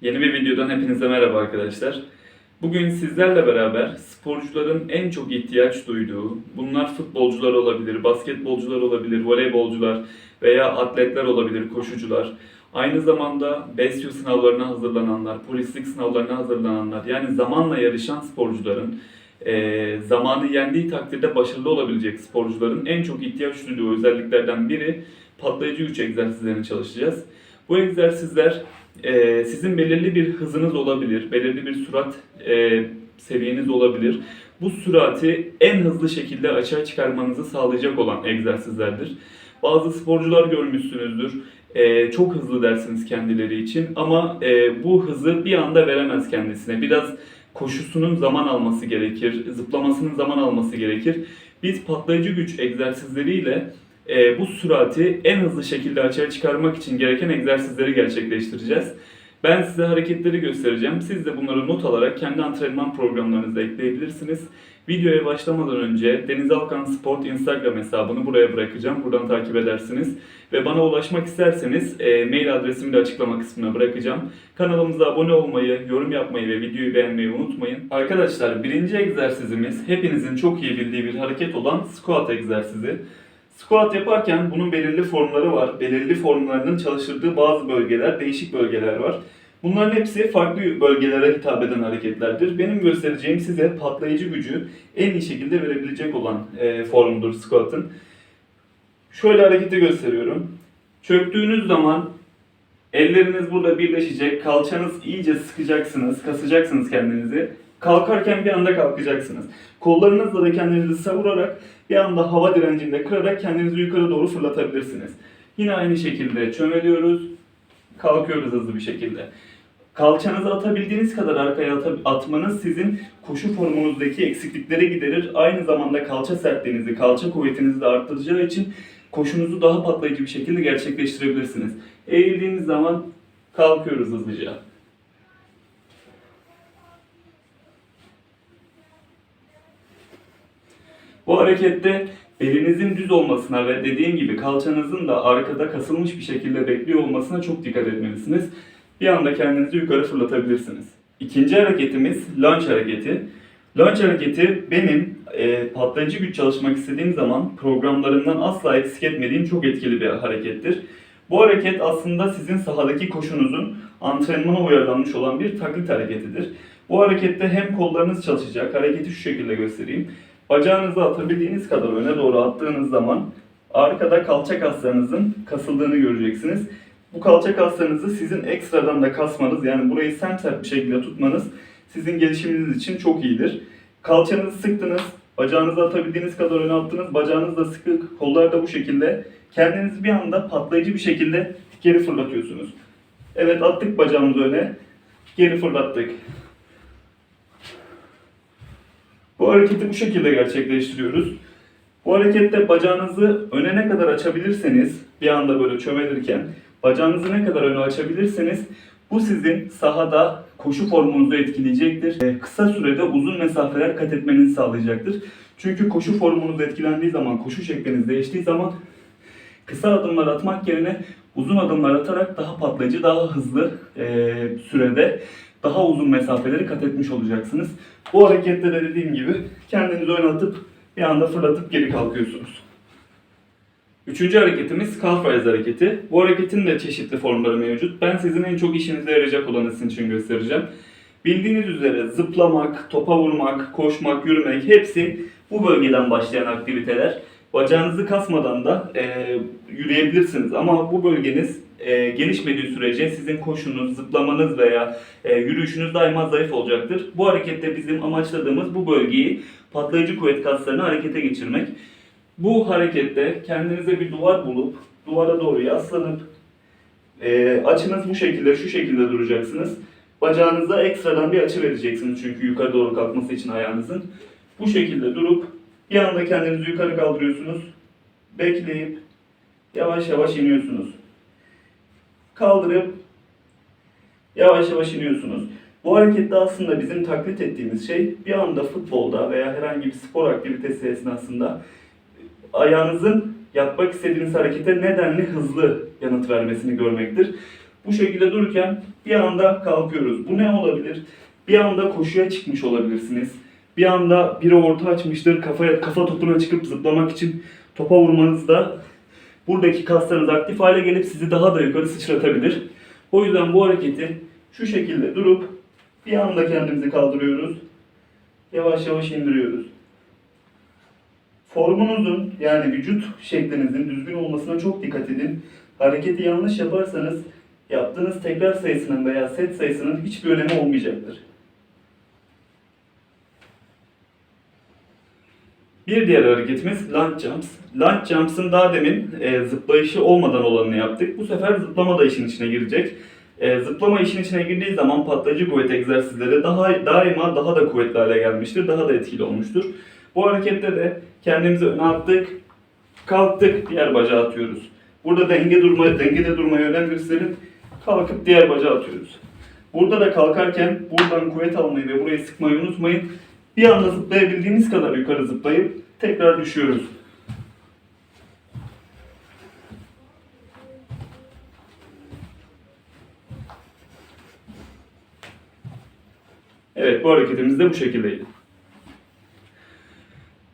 Yeni bir videodan hepinize merhaba arkadaşlar. Bugün sizlerle beraber sporcuların en çok ihtiyaç duyduğu, bunlar futbolcular olabilir, basketbolcular olabilir, voleybolcular veya atletler olabilir, koşucular. Aynı zamanda BESYO sınavlarına hazırlananlar, polislik sınavlarına hazırlananlar, yani zamanla yarışan sporcuların, eee, zamanı yendiği takdirde başarılı olabilecek sporcuların en çok ihtiyaç duyduğu özelliklerden biri patlayıcı güç egzersizlerini çalışacağız. Bu egzersizler e, sizin belirli bir hızınız olabilir, belirli bir sürat e, seviyeniz olabilir. Bu sürati en hızlı şekilde açığa çıkarmanızı sağlayacak olan egzersizlerdir. Bazı sporcular görmüşsünüzdür. e, çok hızlı dersiniz kendileri için ama e, bu hızı bir anda veremez kendisine. Biraz koşusunun zaman alması gerekir, zıplamasının zaman alması gerekir. Biz patlayıcı güç egzersizleriyle e, bu sürati en hızlı şekilde açığa çıkarmak için gereken egzersizleri gerçekleştireceğiz. Ben size hareketleri göstereceğim. Siz de bunları not alarak kendi antrenman programlarınıza ekleyebilirsiniz. Videoya başlamadan önce Deniz Alkan Sport Instagram hesabını buraya bırakacağım. Buradan takip edersiniz. Ve bana ulaşmak isterseniz e, mail adresimi de açıklama kısmına bırakacağım. Kanalımıza abone olmayı, yorum yapmayı ve videoyu beğenmeyi unutmayın. Arkadaşlar birinci egzersizimiz hepinizin çok iyi bildiği bir hareket olan squat egzersizi. Squat yaparken bunun belirli formları var. Belirli formlarının çalıştırdığı bazı bölgeler, değişik bölgeler var. Bunların hepsi farklı bölgelere hitap eden hareketlerdir. Benim göstereceğim size patlayıcı gücü en iyi şekilde verebilecek olan e, formdur squat'ın. Şöyle hareketi gösteriyorum. Çöktüğünüz zaman elleriniz burada birleşecek, kalçanız iyice sıkacaksınız, kasacaksınız kendinizi. Kalkarken bir anda kalkacaksınız. Kollarınızla da kendinizi savurarak bir anda hava direncinde kırarak kendinizi yukarı doğru fırlatabilirsiniz. Yine aynı şekilde çömeliyoruz, kalkıyoruz hızlı bir şekilde. Kalçanızı atabildiğiniz kadar arkaya atmanız sizin koşu formunuzdaki eksiklikleri giderir. Aynı zamanda kalça sertliğinizi, kalça kuvvetinizi de arttıracağı için koşunuzu daha patlayıcı bir şekilde gerçekleştirebilirsiniz. Eğildiğiniz zaman kalkıyoruz hızlıca. Bu harekette belinizin düz olmasına ve dediğim gibi kalçanızın da arkada kasılmış bir şekilde bekliyor olmasına çok dikkat etmelisiniz. Bir anda kendinizi yukarı fırlatabilirsiniz. İkinci hareketimiz lunge hareketi. Lunge hareketi benim e, patlayıcı güç çalışmak istediğim zaman programlarımdan asla eksik etmediğim çok etkili bir harekettir. Bu hareket aslında sizin sahadaki koşunuzun antrenmana uyarlanmış olan bir taklit hareketidir. Bu harekette hem kollarınız çalışacak, hareketi şu şekilde göstereyim. Bacağınızı atabildiğiniz kadar öne doğru attığınız zaman arkada kalça kaslarınızın kasıldığını göreceksiniz. Bu kalça kaslarınızı sizin ekstradan da kasmanız yani burayı semsert bir şekilde tutmanız sizin gelişiminiz için çok iyidir. Kalçanızı sıktınız, bacağınızı atabildiğiniz kadar öne attınız, bacağınız da sıkı, kollar da bu şekilde. Kendinizi bir anda patlayıcı bir şekilde geri fırlatıyorsunuz. Evet attık bacağımızı öne, geri fırlattık. Bu hareketi bu şekilde gerçekleştiriyoruz. Bu harekette bacağınızı öne ne kadar açabilirseniz, bir anda böyle çömelirken, bacağınızı ne kadar öne açabilirseniz, bu sizin sahada koşu formunuzu etkileyecektir. Ee, Kısa sürede uzun mesafeler kat etmenizi sağlayacaktır. Çünkü koşu formunuz etkilendiği zaman, koşu şekliniz değiştiği zaman kısa adımlar atmak yerine uzun adımlar atarak daha patlayıcı, daha hızlı e, sürede daha uzun mesafeleri kat etmiş olacaksınız. Bu harekette de dediğim gibi kendinizi öne atıp bir anda fırlatıp geri kalkıyorsunuz. Üçüncü hareketimiz calf raise hareketi. Bu hareketin de çeşitli formları mevcut. Ben sizin en çok işinize yarayacak olanı sizin için göstereceğim. Bildiğiniz üzere zıplamak, topa vurmak, koşmak, yürümek hepsi bu bölgeden başlayan aktiviteler. Bacağınızı kasmadan da e, yürüyebilirsiniz ama bu bölgeniz e, gelişmediği sürece sizin koşunuz, zıplamanız veya e, yürüyüşünüz daima zayıf olacaktır. Bu harekette bizim amaçladığımız bu bölgeyi patlayıcı kuvvet kaslarını harekete geçirmek. Bu harekette kendinize bir duvar bulup duvara doğru yaslanıp e, açınız bu şekilde şu şekilde duracaksınız. Bacağınıza ekstradan bir açı vereceksiniz çünkü yukarı doğru kalkması için ayağınızın. Bu şekilde durup bir anda kendinizi yukarı kaldırıyorsunuz. Bekleyip yavaş yavaş iniyorsunuz. Kaldırıp yavaş yavaş iniyorsunuz. Bu harekette aslında bizim taklit ettiğimiz şey bir anda futbolda veya herhangi bir spor aktivitesi esnasında ayağınızın yapmak istediğiniz harekete nedenli hızlı yanıt vermesini görmektir. Bu şekilde dururken bir anda kalkıyoruz. Bu ne olabilir? Bir anda koşuya çıkmış olabilirsiniz. Bir anda biri orta açmıştır. Kafaya, kafa topuna çıkıp zıplamak için topa vurmanızda buradaki kaslarınız aktif hale gelip sizi daha da yukarı sıçratabilir. O yüzden bu hareketi şu şekilde durup bir anda kendimizi kaldırıyoruz. Yavaş yavaş indiriyoruz. Formunuzun yani vücut şeklinizin düzgün olmasına çok dikkat edin. Hareketi yanlış yaparsanız yaptığınız tekrar sayısının veya set sayısının hiçbir önemi olmayacaktır. Bir diğer hareketimiz lunge jumps. Lunge jumps'ın daha demin e, zıplayışı olmadan olanını yaptık. Bu sefer zıplama da işin içine girecek. E, zıplama işin içine girdiği zaman patlayıcı kuvvet egzersizleri daha daima daha da kuvvetli hale gelmiştir, daha da etkili olmuştur. Bu harekette de kendimizi öne attık, kalktık, diğer bacağı atıyoruz. Burada denge durmaya, dengede durmaya önem gösterin, kalkıp diğer bacağı atıyoruz. Burada da kalkarken buradan kuvvet almayı ve burayı sıkmayı unutmayın. Bir anda zıplayabildiğiniz kadar yukarı zıplayıp tekrar düşüyoruz. Evet bu hareketimiz de bu şekildeydi.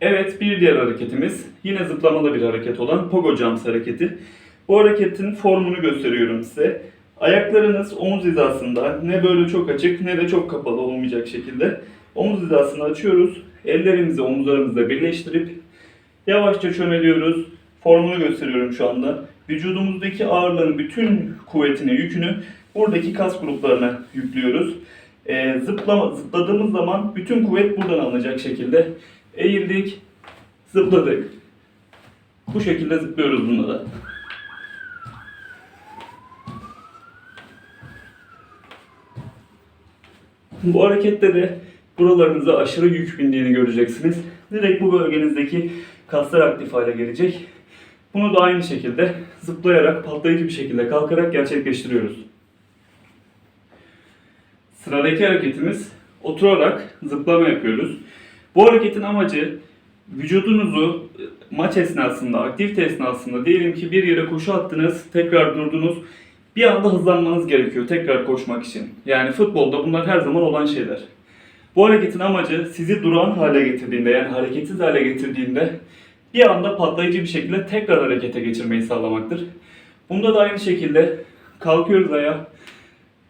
Evet bir diğer hareketimiz yine zıplamalı bir hareket olan Pogo Jumps hareketi. Bu hareketin formunu gösteriyorum size. Ayaklarınız omuz hizasında ne böyle çok açık ne de çok kapalı olmayacak şekilde omuz hizasını açıyoruz. Ellerimizi omuzlarımızla birleştirip yavaşça çömeliyoruz. Formunu gösteriyorum şu anda. Vücudumuzdaki ağırlığın bütün kuvvetini, yükünü buradaki kas gruplarına yüklüyoruz. Ee, zıplama, zıpladığımız zaman bütün kuvvet buradan alınacak şekilde eğildik, zıpladık. Bu şekilde zıplıyoruz bunda da. Bu harekette de buralarınıza aşırı yük bindiğini göreceksiniz. Direkt bu bölgenizdeki kaslar aktif hale gelecek. Bunu da aynı şekilde zıplayarak, patlayıcı bir şekilde kalkarak gerçekleştiriyoruz. Sıradaki hareketimiz oturarak zıplama yapıyoruz. Bu hareketin amacı vücudunuzu maç esnasında, aktivite esnasında diyelim ki bir yere koşu attınız, tekrar durdunuz. Bir anda hızlanmanız gerekiyor tekrar koşmak için. Yani futbolda bunlar her zaman olan şeyler. Bu hareketin amacı sizi duran hale getirdiğinde yani hareketsiz hale getirdiğinde bir anda patlayıcı bir şekilde tekrar harekete geçirmeyi sağlamaktır. Bunda da aynı şekilde kalkıyoruz ayağa.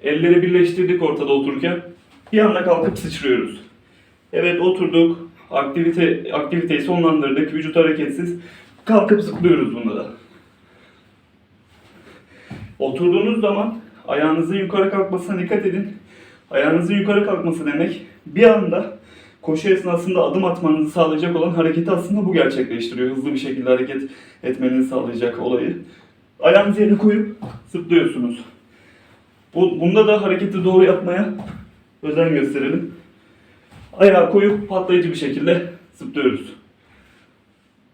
Elleri birleştirdik ortada otururken. Bir anda kalkıp sıçrıyoruz. Evet oturduk. Aktivite aktiviteyi sonlandırdık. Vücut hareketsiz. Kalkıp zıplıyoruz bunda da. Oturduğunuz zaman ayağınızın yukarı kalkmasına dikkat edin. Ayağınızın yukarı kalkması demek bir anda koşu esnasında adım atmanızı sağlayacak olan hareketi aslında bu gerçekleştiriyor. Hızlı bir şekilde hareket etmenizi sağlayacak olayı. Ayağınızı yere koyup zıplıyorsunuz. Bu, bunda da hareketi doğru yapmaya özen gösterelim. Ayağı koyup patlayıcı bir şekilde zıplıyoruz.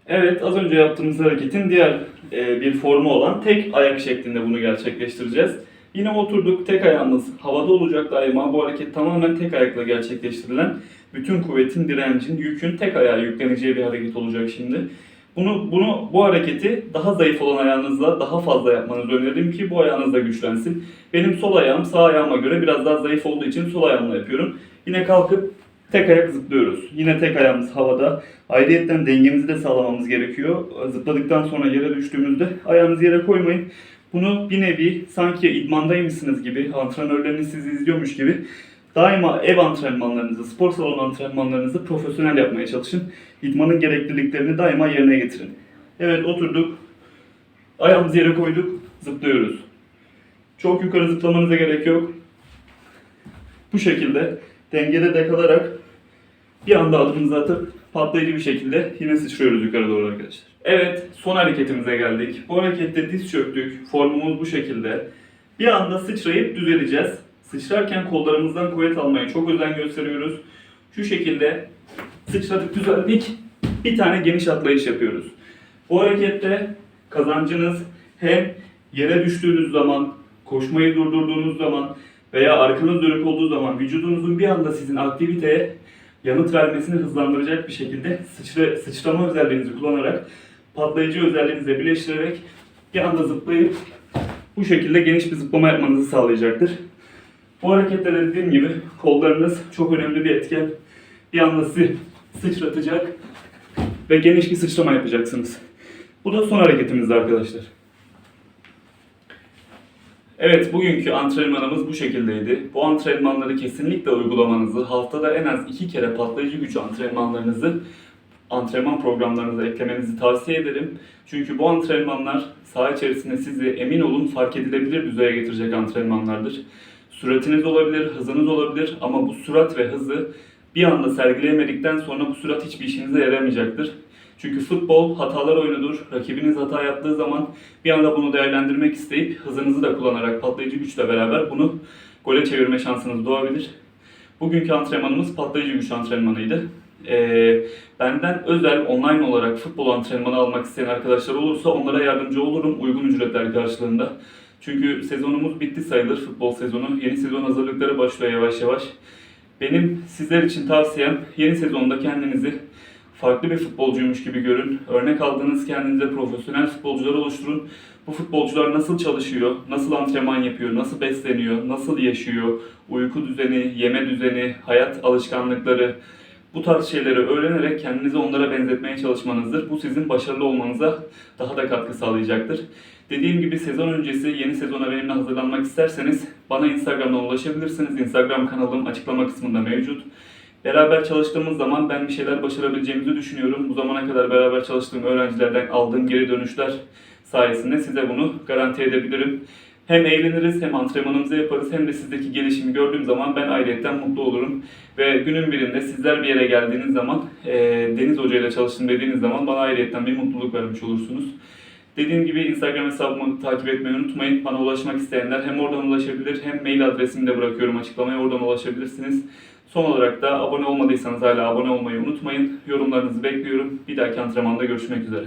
Evet, az önce yaptığımız hareketin diğer e, bir formu olan tek ayak şeklinde bunu gerçekleştireceğiz. Yine oturduk, tek ayağımız havada olacak daima. Bu hareket tamamen tek ayakla gerçekleştirilen, bütün kuvvetin, direncin, yükün tek ayağa yükleneceği bir hareket olacak şimdi. Bunu, bunu, bu hareketi daha zayıf olan ayağınızla daha fazla yapmanızı öneririm ki bu ayağınız da güçlensin. Benim sol ayağım sağ ayağıma göre biraz daha zayıf olduğu için sol ayağımla yapıyorum. Yine kalkıp tek ayak zıplıyoruz. Yine tek ayağımız havada. Ayrıyetten dengemizi de sağlamamız gerekiyor. Zıpladıktan sonra yere düştüğümüzde ayağınızı yere koymayın. Bunu bir nevi sanki idmandaymışsınız gibi, antrenörleriniz sizi izliyormuş gibi daima ev antrenmanlarınızı, spor salonu antrenmanlarınızı profesyonel yapmaya çalışın. İdmanın gerekliliklerini daima yerine getirin. Evet oturduk. Ayağımızı yere koyduk. Zıplıyoruz. Çok yukarı zıplamanıza gerek yok. Bu şekilde dengede de kalarak bir anda adımımızı atıp patlayıcı bir şekilde yine sıçrıyoruz yukarı doğru arkadaşlar. Evet son hareketimize geldik. Bu harekette diz çöktük. Formumuz bu şekilde. Bir anda sıçrayıp düzeleceğiz. Sıçrarken kollarımızdan kuvvet almaya çok özen gösteriyoruz. Şu şekilde sıçradık düzeldik. Bir tane geniş atlayış yapıyoruz. Bu harekette kazancınız hem yere düştüğünüz zaman, koşmayı durdurduğunuz zaman veya arkanız dönük olduğu zaman vücudunuzun bir anda sizin aktiviteye yanıt vermesini hızlandıracak bir şekilde sıçra, sıçrama özelliğinizi kullanarak patlayıcı özelliğinizle birleştirerek bir anda zıplayıp bu şekilde geniş bir zıplama yapmanızı sağlayacaktır. Bu harekette de dediğim gibi kollarınız çok önemli bir etken. Bir anda sizi sıçratacak ve geniş bir sıçrama yapacaksınız. Bu da son hareketimiz arkadaşlar. Evet, bugünkü antrenmanımız bu şekildeydi. Bu antrenmanları kesinlikle uygulamanızı, haftada en az iki kere patlayıcı güç antrenmanlarınızı antrenman programlarınıza eklemenizi tavsiye ederim. Çünkü bu antrenmanlar saha içerisinde sizi emin olun fark edilebilir düzeye getirecek antrenmanlardır. Süratiniz olabilir, hızınız olabilir ama bu sürat ve hızı bir anda sergileyemedikten sonra bu sürat hiçbir işinize yaramayacaktır. Çünkü futbol hatalar oyunudur. Rakibiniz hata yaptığı zaman bir anda bunu değerlendirmek isteyip hızınızı da kullanarak patlayıcı güçle beraber bunu gole çevirme şansınız doğabilir. Bugünkü antrenmanımız patlayıcı güç antrenmanıydı. Ee, benden özel online olarak futbol antrenmanı almak isteyen arkadaşlar olursa onlara yardımcı olurum uygun ücretler karşılığında. Çünkü sezonumuz bitti sayılır futbol sezonu. Yeni sezon hazırlıkları başlıyor yavaş yavaş. Benim sizler için tavsiyem yeni sezonda kendinizi farklı bir futbolcuymuş gibi görün. Örnek aldığınız kendinize profesyonel futbolcular oluşturun. Bu futbolcular nasıl çalışıyor, nasıl antrenman yapıyor, nasıl besleniyor, nasıl yaşıyor, uyku düzeni, yeme düzeni, hayat alışkanlıkları, bu tarz şeyleri öğrenerek kendinizi onlara benzetmeye çalışmanızdır. Bu sizin başarılı olmanıza daha da katkı sağlayacaktır. Dediğim gibi sezon öncesi yeni sezona benimle hazırlanmak isterseniz bana Instagram'dan ulaşabilirsiniz. Instagram kanalım açıklama kısmında mevcut. Beraber çalıştığımız zaman ben bir şeyler başarabileceğimizi düşünüyorum. Bu zamana kadar beraber çalıştığım öğrencilerden aldığım geri dönüşler sayesinde size bunu garanti edebilirim. Hem eğleniriz hem antrenmanımızı yaparız hem de sizdeki gelişimi gördüğüm zaman ben ayrıyetten mutlu olurum. Ve günün birinde sizler bir yere geldiğiniz zaman e, Deniz Hoca ile çalıştım dediğiniz zaman bana ayrıyetten bir mutluluk vermiş olursunuz. Dediğim gibi Instagram hesabımı takip etmeyi unutmayın. Bana ulaşmak isteyenler hem oradan ulaşabilir hem mail adresimi de bırakıyorum açıklamaya oradan ulaşabilirsiniz. Son olarak da abone olmadıysanız hala abone olmayı unutmayın. Yorumlarınızı bekliyorum. Bir dahaki antrenmanda görüşmek üzere.